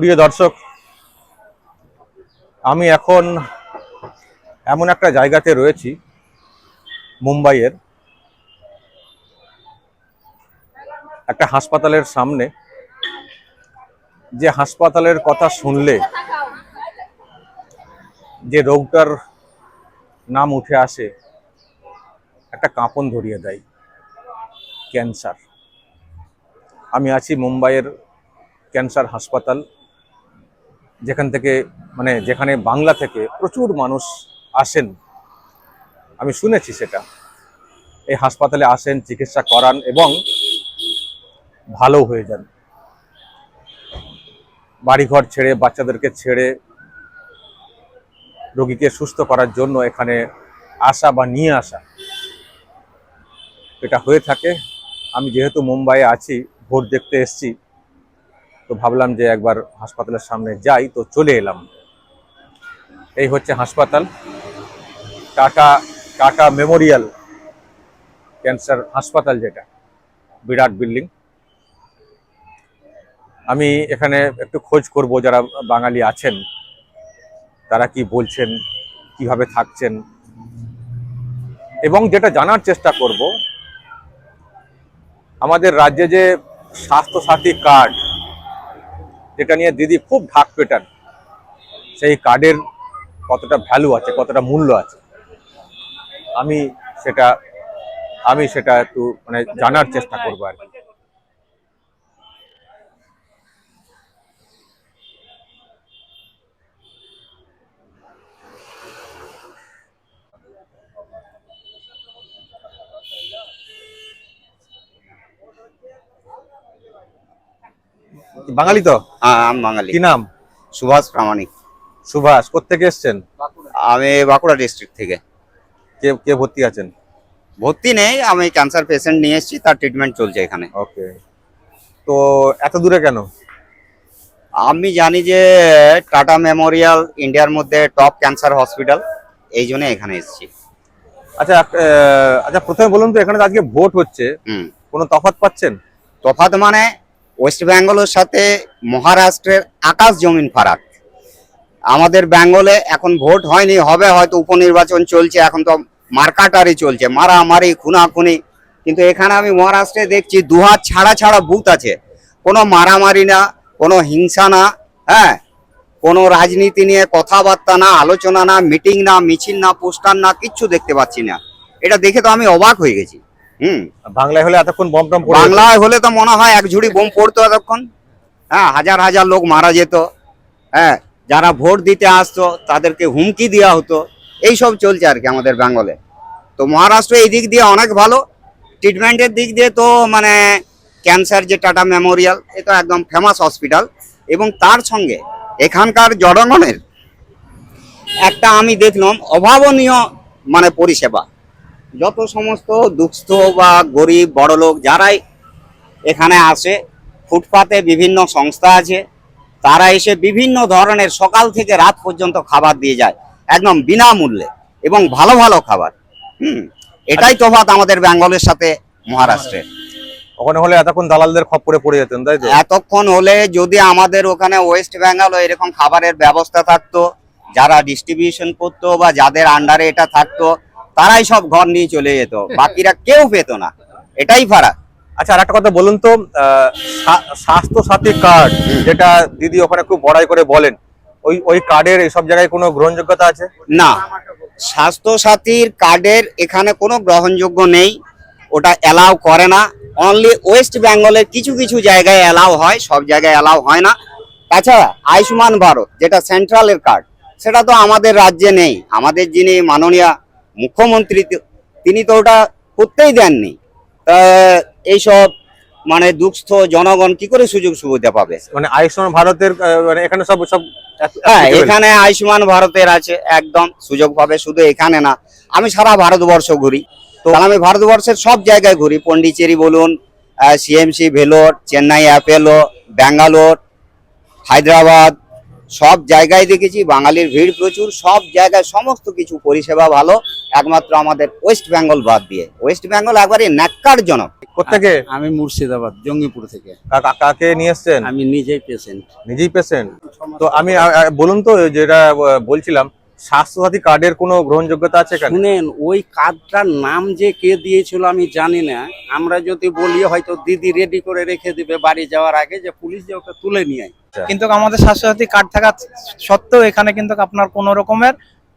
প্রিয় দর্শক, আমি এখন এমন একটা জায়গাতে রয়েছি, মুম্বাইয়ের একটা হাসপাতালের সামনে। যে হাসপাতালের কথা শুনলে যে রোগটার নাম উঠে আসে, একটা কাঁপন ধরিয়ে দেয়, ক্যান্সার। আমি আছি মুম্বাইয়ের ক্যান্সার হাসপাতাল যেখান থেকে মানে যেখানে বাংলা থেকে প্রচুর মানুষ আসেন, আমি শুনেছি সেটা। এই হাসপাতালে আসেন, চিকিৎসা করান এবং ভালো হয়ে যান। বাড়িঘর ছেড়ে, বাচ্চাদেরকে ছেড়ে রোগীকে সুস্থ করার জন্য এখানে আসা বা নিয়ে আসা, এটা হয়ে থাকে। আমি যেহেতু মুম্বাইয়ে আছি, ভোট দেখতে এসছি তো ভাবলাম যে একবার হাসপাতালের সামনে যাই, তো চলে এলাম। এই হচ্ছে হাসপাতাল। টাটা টাটা মেমোরিয়াল ক্যান্সার হাসপাতাল যেটা, বিরাট বিল্ডিং। আমি এখানে একটু খোঁজ করব যারা বাঙালি আছেন, তারা কি বলছেন, কীভাবে থাকছেন। এবং যেটা জানার চেষ্টা করব, আমাদের রাজ্যে যে স্বাস্থ্যসাথী কার্ড যেটা নিয়ে দিদি খুব ঢাক পেটান, সেই কার্ডের কতটা ভ্যালু আছে, কতটা মূল্য আছে। আমি সেটা আমি সেটা একটু মানে জানার চেষ্টা করব আর কি। বাঙালি তো? হ্যাঁ আমি বাঙালি। কি নাম? সুভাষ প্রামাণিক। সুভাষ কোথেকে এসছেন? আমি বাঁকুড়া ডিস্ট্রিক্ট থেকে। কে কে ভর্তি আছেন? ভর্তি নেই আমি ক্যান্সার পেশেন্ট নিয়ে এসেছি তার ট্রিটমেন্ট চলছে এখানে। ওকে। তো এত দূরে কেন? আমি জানি যে টাটা মেমোরিয়াল ইন্ডিয়ার মধ্যে টপ ক্যান্সার হসপিটাল এই জন্য এখানে এসেছি। আচ্ছা আচ্ছা প্রথমে বলুন তো এখানে আজকে ভোট হচ্ছে। হুম। কোনো তফাৎ পাচ্ছেন? তফাৎ মানে ওয়েস্ট বেঙ্গলের সাথে মহারাষ্ট্রের আকাশ জমিন ফারাক। আমাদের বেঙ্গলে এখন ভোট হয়নি, হবে হয়তো উপনির্বাচন চলছে, এখন তো মার্কাটারি চলছে, মারামারি, খুনাখুনি। কিন্তু এখানে আমি মহারাষ্ট্রে দেখছি দুহাত ছাড়া ছাড়া বুথ আছে। কোনো মারামারি না, কোনো হিংসা না হ্যাঁ? কোনো রাজনীতি নিয়ে কথাবার্তা না, আলোচনা না, মিটিং না, মিছিল না, পোস্টার না, কিচ্ছু দেখতে পাচ্ছি না। এটা দেখে তো আমি অবাক হয়ে গেছি। হুম। বাংলায় হলে এতক্ষণ বম টম বাংলায় হলে তো মনে হয় এক ঝুড়ি বোম পড়তো এতক্ষণ। হ্যাঁ হাজার হাজার লোক মারা যেত। হ্যাঁ যারা ভোট দিতে আসতো তাদেরকে হুমকি দেওয়া হতো। এই সব চলছে আর কি আমাদের বেঙ্গলে। তো মহারাষ্ট্র এই দিক দিয়ে অনেক ভালো। ট্রিটমেন্টের দিক দিয়ে তো মানে ক্যান্সার যে টাটা মেমোরিয়াল এ তো একদম ফেমাস হসপিটাল এবং তার সঙ্গে এখানকার জনগণের একটা আমি দেখলাম অভাবনীয় মানে পরিষেবা। যত সমস্ত দুঃস্থ বা গরিব বড়লোক যারাই এখানে আসে ফুটপাতে বিভিন্ন সংস্থা আছে তারা এসে বিভিন্ন ধরনের সকাল থেকে রাত পর্যন্ত খাবার দিয়ে যায় একদম বিনামূল্যে এবং ভালো ভালো খাবার। হুম এটাই তফাৎ আমাদের বেঙ্গলের সাথে মহারাষ্ট্রের। ওখানে হলে এতক্ষণ দালালদের খপ্পরে পড়ে যেতেন তাই তো? এতক্ষণ হলে যদি আমাদের ওখানে ওয়েস্ট বেঙ্গল এরকম খাবারের ব্যবস্থা থাকতো যারা ডিস্ট্রিবিউশন করতো বা যাদের আন্ডারে এটা থাকতো তারাই সব ঘর নিয়ে চলে যেত বাকিরা কেউ পেতো না। এটাই ফারাক। আচ্ছা আর একটা কথা বলুন তো স্বাস্থ্য সাথী কার্ড যেটা দিদি ওখানে খুব বড়াই করে বলেন ওই ওই কার্ডের এইসব জায়গায় কোনো গ্রহণযোগ্যতা আছে? না। স্বাস্থ্য সাথীর কার্ডের এখানে কোনো গ্রহণযোগ্য নেই ওটা অ্যালাউ করে না। অনলি ওয়েস্ট বেঙ্গলের কিছু কিছু জায়গায় অ্যালাউ হয় সব জায়গায় অ্যালাউ হয় না। তাছাড়া আয়ুষ্মান ভারত যেটা সেন্ট্রালের কার্ড সেটা তো আমাদের রাজ্যে নেই। আমাদের যিনি মাননীয় মুখ্যমন্ত্রী তিনি তো ওটা করতেই দেননি। তা এইসব মানে দুঃস্থ জনগণ কি করে সুযোগ সুবিধা পাবে? মানে আয়ুষ্মান ভারতের মানে এখানে সব সব হ্যাঁ এখানে আয়ুষ্মান ভারতের আছে একদম সুযোগ পাবে শুধু এখানে না। আমি সারা ভারতবর্ষ ঘুরি। তো আমি ভারতবর্ষের সব জায়গায় ঘুরি। পন্ডিচেরি বলুন সিএমসি ভেলোর চেন্নাই অ্যাপেলো ব্যাঙ্গালোর হায়দ্রাবাদ সব জায়গায় দেখেছি বাঙালির ভিড় প্রচুর সব জায়গায় সমস্ত কিছু পরিষেবা ভালো একমাত্র আমাদের ওয়েস্ট বেঙ্গল বাদ দিয়ে। ওয়েস্ট বেঙ্গল একবারে ন্যাক্কারজনক। কোথেকে? আমি মুর্শিদাবাদ জঙ্গিপুর থেকে। কাকে নিয়ে এসছেন? আমি নিজেই পেশেন্ট নিজেই পেশেন্ট তো আমি বলুন তো যেটা বলছিলাম স্বাস্থ্যসাথী কার্ডের কোনো গ্রহণযোগ্যতা আছে শুনেন ওই কার্ডটার নাম যে কে দিয়েছিল আমি জানি না। আমরা যদি বলি হয়তো দিদি রেডি করে রেখে দিবে বাড়ি যাওয়ার আগে যে পুলিশ যে ওকে তুলে নিয়ে কিন্তু আমাদের স্বাস্থ্যসাথী কার্ড থাকা সত্ত্বেও এখানে কিন্তু আপনার কোনো রকমের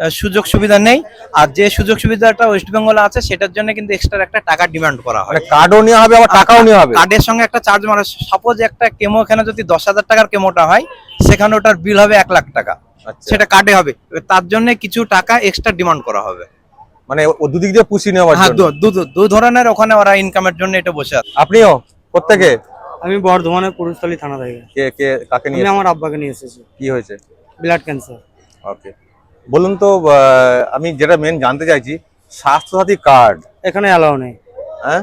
সুযোগ সুবিধা নেই। আর যে সুযোগ সুবিধাটা ওয়েস্ট বেঙ্গলে আছে সেটার জন্য কিন্তু এক্সট্রা একটা টাকা ডিমান্ড করা হয়। মানে কার্ডও নেওয়া হবে আবার টাকাও নেওয়া হবে? কার্ডের সঙ্গে একটা চার্জ মানে সাপোজ একটা কেমো এখানে যদি দশ হাজার টাকার কেমোটা হয় সেখানে ওটার বিল হবে এক লাখ টাকা। আচ্ছা। সেটা কার্ডে হবে। এবার তার জন্য কিছু টাকা এক্সট্রা ডিমান্ড করা হবে। মানে ও দুদিক দিয়ে পুষি নেওয়া হ্যাঁ দু- দু দু- দু ধরনের ওখানে ওরা ইনকামের জন্য এটা বসে আছে। আপনিও? প্রত্যেকে? আমি বর্ধমানের পুরুষতলী থানা থেকে। কে কে কাকে নিয়ে আমার আব্বাকে নিয়ে এসেছি। কি হয়েছে? Blood cancer. ওকে। বলুন তো আমি যেটা মেন জানতে চাইছি স্বাস্থ্যসাথী কার্ড এখানে অ্যালাউ নেই। হ্যাঁ?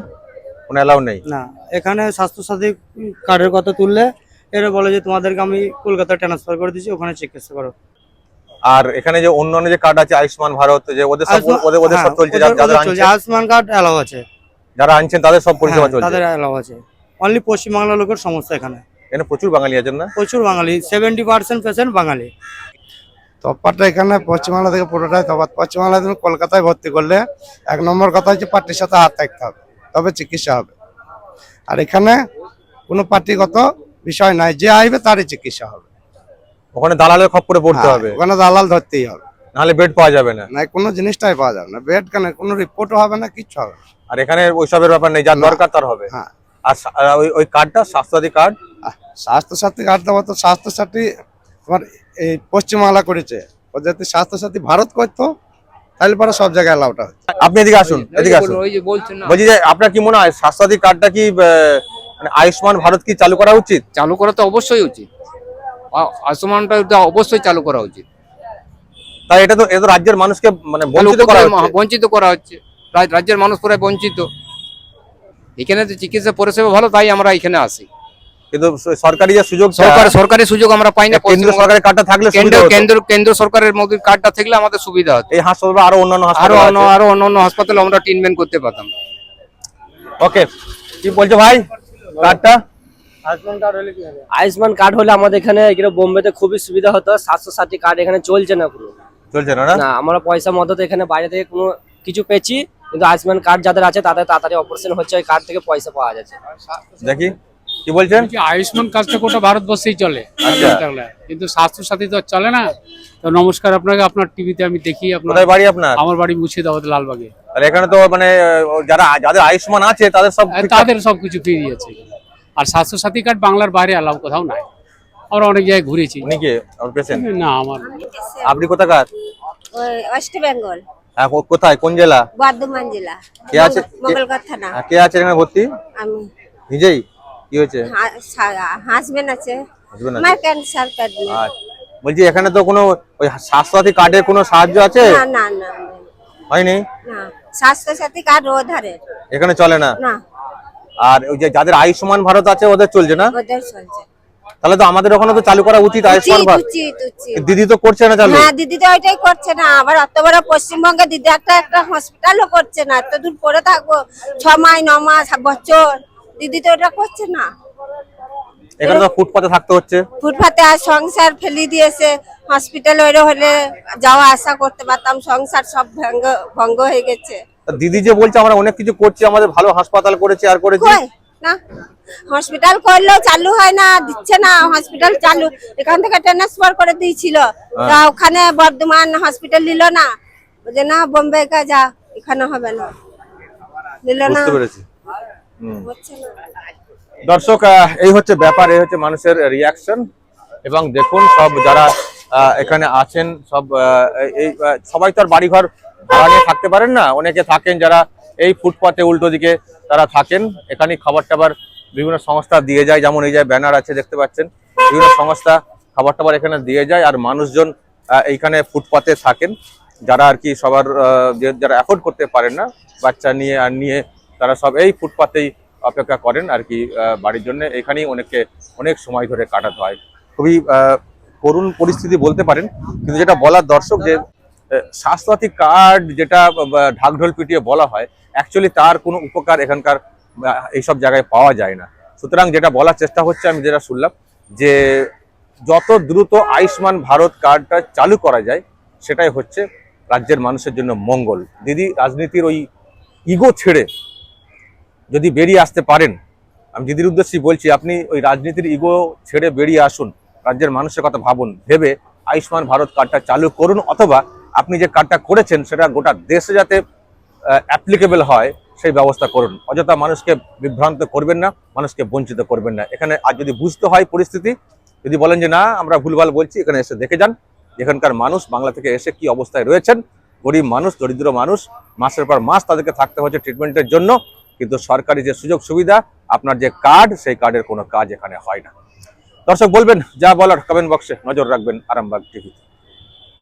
কোনো অ্যালাউ নেই? না এখানে স্বাস্থ্যসাথী কার্ডের কথা তুললে এরা বলে যে তোমাদেরকে আমি কলকাতা ট্রান্সফার করে দিচ্ছি ওখানে চিকিৎসা করো আর এখানে যে অন্যান্য যে কার্ড আছে আয়ুষ্মান ভারত যে ওদের সব ওদের ওদের সব হ্যাঁ, চলছে যারা- আয়ুষ্মান কার্ড অ্যালাউ আছে। যারা আনছেন তাদের সব পরিষেবা হ্যাঁ, চলছে। তাদের অ্যালাউ আছে। অনলি পশ্চিমবাংলার লোকের সমস্যা এখানে। এখানে প্রচুর বাঙালি আছেন না? প্রচুর Bangali seventy percent patient Bangali. তফাৎটা এখানে পশ্চিমবাংলা থেকে পুরোটাই তফাৎ। পশ্চিমবাংলা তুমি কলকাতায় ভর্তি করলে এক নম্বর কথা হচ্ছে পার্টির সাথে হাত থাকতে হবে তবে চিকিৎসা হবে। আর এখানে কোনো পার্টিগত বিষয় নাই যে আসবে তারই চিকিৎসা হবে। ওখানে দালালের খপ্পরে পড়তে হ্যাঁ, হবে। ওখানে দালাল ধরতেই হবে। নাহলে বেড পাওয়া যাবে না। না কোনো জিনিসটাই পাওয়া যাবে না। বেড কেন কোনো রিপোর্টও হবে না কিচ্ছু হবে আর এখানে ওইসবের ব্যাপার নেই যার না। দরকার তার হবে। হ্যাঁ। আর ওই ওই কার্ডটা স্বাস্থ্যসাথী কার্ড স্বাস্থ্যসাথী কার্ড দেওয়া তো স্বাস্থ্যসাথী তোমার এই পশ্চিমবাংলা করেছে। ও যদি স্বাস্থ্যসাথী ভারত করতো তাহলে পরে সব জায়গায় অ্যালাউটা হচ্ছে আপনি এদিকে আসুন এদিকে আসুন ওই যে বলছেন না। বলছি যে আপনার কি মনে হয় স্বাস্থ্যসাথী কার্ডটা কি মানে আয়ুষ্মান ভারত কি চালু করা উচিত? চালু করা তো অবশ্যই উচিত। আয়ুষ্মানটা অবশ্যই চালু করা উচিত। তাই এটা তো এটা রাজ্যের মানুষকে মানে বঞ্চিত করা হচ্ছে। বঞ্চিত করা হচ্ছে। রাজ্যের মানুষ পুরো বঞ্চিত। এখানে তো চিকিৎসা পরিষেবা ভালো তাই আমরা এখানে আসি। কিন্তু সরকারি যে সুযোগ সরকার সরকারি সুযোগ আমরা পাই না কেন্দ্র সরকারের কার্ডটা থাকলে কেন্দ্র কেন্দ্র কেন্দ্র সরকারের মোদীর কার্ডটা থাকলে আমাদের সুবিধা হতো। এই হাসপাতাল আরও অন্যান্য আরও অন্য আরও অন্য অন্য হাসপাতালে আমরা ট্রিটমেন্ট করতে পারতাম। ওকে কি বলছো ভাই? কার্ডটা? আয়ুষ্মান কার্ড হলে আমাদের এখানে বোম্বেতে খুবই সুবিধা হতো। স্বাস্থ্য সাথী কার্ড এখানে চলছে না পুরো। চলছে না না? আমরা পয়সা মতো তো এখানে বাইরে থেকে কোনো কিছু পেয়েছি কিন্তু আয়ুষ্মান কার্ড যাদের আছে তাদের তাড়াতাড়ি অপারেশন হচ্ছে ওই কার্ড থেকে পয়সা পাওয়া যাচ্ছে। দেখি। কি বলছেন? বলছি আয়ুষ্মান কার্ডটা গোটা ভারতবর্ষেই চলে আচ্ছা। কিন্তু স্বাস্থ্য সাথী তো আর চলে না। তো নমস্কার আপনাকে আপনার টিভিতে আমি দেখি আপনার কোথায় বাড়ি আপনার? আমার বাড়ি মুর্শিদাবাদ লালবাগে। আর এখানে তো মানে যারা যাদের আয়ুষ্মান আছে তাদের সব তাদের সবকিছু ফ্রি আছে আর স্বাস্থ্য সাথী কার্ড বাংলার বাইরে অ্যালাউ কোথাও নাই। আমরা অনেক জায়গায় ঘুরেছি। উনি কে? না আমার আপনি কোথাকার? ওয়েস্ট বেঙ্গল হ্যাঁ, কোথায়? কোন জেলা? বর্ধমান জেলা। কে আছে? মঙ্গলকর থানা। হ্যাঁ, কে আছে এখানে ভর্তি? আমি। নিজেই? কি হয়েছে? হাজবেন্ড আছে। আমার ক্যান্সার আচ্ছা বলছি এখানে তো কোনো ওই স্বাস্থ্যসাথী কার্ডের কোনো সাহায্য আছে? না না না হয়নি? না স্বাস্থ্য সাথী কার্ড ও ধারে। এখানে চলে না? না। আর ওই যে যাদের আয়ুষ্মান ভারত আছে ওদের চলছে না? ওদের চলছে। তাহলে তো আমাদের ওখানে তো চালু করা উচিত আয়ুষ্মান ভারত। দিদি তো করছে না চালু? হ্যাঁ দিদি তো ওইটাই করছে না। আবার অত বড় পশ্চিমবঙ্গে দিদি একটা একটা হসপিটালও করছে না। এত দূর পরে থাকব ছ মাস ন মাস বছর। দিদি তো এটা করছে না। এখানে তো ফুটপাতে থাকতে হচ্ছে। ফুটপাতে আর সংসার ফেলি দিয়েছে। হসপিটাল ওইরে হলে যাওয়া আসা করতে পারতাম। সংসার সব ভঙ্গ ভঙ্গ হয়ে গেছে। দিদি যে বলছে আমরা অনেক কিছু করছি আমাদের ভালো হাসপাতাল করেছি আর করেছি। না। হসপিটাল করলেও চালু হয় না দিচ্ছে না। হসপিটাল চালু। এখান থেকে ট্রান্সফার করে দিয়েছিল। তা ওখানে বর্ধমান হসপিটাল নিল না। বলছে না বোম্বে কা যা। এখানে হবে না। নিল না। দর্শক এই হচ্ছে ব্যাপার, এই হচ্ছে মানুষের রিয়াকশন এবং দেখুন, সব যারা এখানে আছেন, সব এই সবাই তো আর বাড়িঘর ভাড়া নিয়ে থাকতে পারেন না। অনেকে থাকেন যারা এই ফুটপাতে উল্টো দিকে তারা থাকেন। এখানে খাবার টাবার বিভিন্ন সংস্থা দিয়ে যায়, যেমন এই যে ব্যানার আছে, দেখতে পাচ্ছেন। বিভিন্ন সংস্থা খাবার টাবার এখানে দিয়ে যায়, আর মানুষজন এইখানে ফুটপাতে থাকেন। যারা আর কি সবার যারা অ্যাফোর্ড করতে পারেন না, বাচ্চা নিয়ে আর নিয়ে তারা সব এই ফুটপাতেই অপেক্ষা করেন আর কি বাড়ির জন্য। এখানেই অনেকে অনেক সময় ধরে কাটাতে হয়। খুবই করুণ পরিস্থিতি বলতে পারেন, কিন্তু যেটা বলার দর্শক যে স্বাস্থ্যসাথী কার্ড যেটা ঢাকঢোল পিটিয়ে বলা হয় অ্যাকচুয়ালি তার কোনো উপকার এখানকার এইসব জায়গায় পাওয়া যায় না। সুতরাং যেটা বলার চেষ্টা হচ্ছে, আমি যেটা শুনলাম, যে যত দ্রুত আয়ুষ্মান ভারত কার্ডটা চালু করা যায়, সেটাই হচ্ছে রাজ্যের মানুষের জন্য মঙ্গল। দিদি, রাজনীতির ওই ইগো ছেড়ে যদি বেরিয়ে আসতে পারেন, আমি দিদির উদ্দেশ্যেই বলছি, আপনি ওই রাজনীতির ইগো ছেড়ে বেরিয়ে আসুন, রাজ্যের মানুষের কথা ভাবুন, ভেবে আয়ুষ্মান ভারত কার্ডটা চালু করুন, অথবা আপনি যে কার্ডটা করেছেন, সেটা গোটা দেশে যাতে অ্যাপ্লিকেবল হয়, সেই ব্যবস্থা করুন। অযথা মানুষকে বিভ্রান্ত করবেন না, মানুষকে বঞ্চিত করবেন না। এখানে আর যদি বুঝতে হয় পরিস্থিতি, যদি বলেন যে, না, আমরা ভুলভাল বলছি, এখানে এসে দেখে যান এখানকার মানুষ, বাংলা থেকে এসে কি অবস্থায় রয়েছেন। গরিব মানুষ, দরিদ্র মানুষ, মাসের পর মাস তাদেরকে থাকতে হচ্ছে ট্রিটমেন্টের জন্য। কিন্তু সরকারি যে সুযোগ সুবিধা, আপনার যে কার্ড সেই কার্ডের কোনো কাজ এখানে হয় না। দর্শক, বলবেন, যা বলার কমেন্ট বক্সে নজর রাখবেন আরামবাগ টিভিতে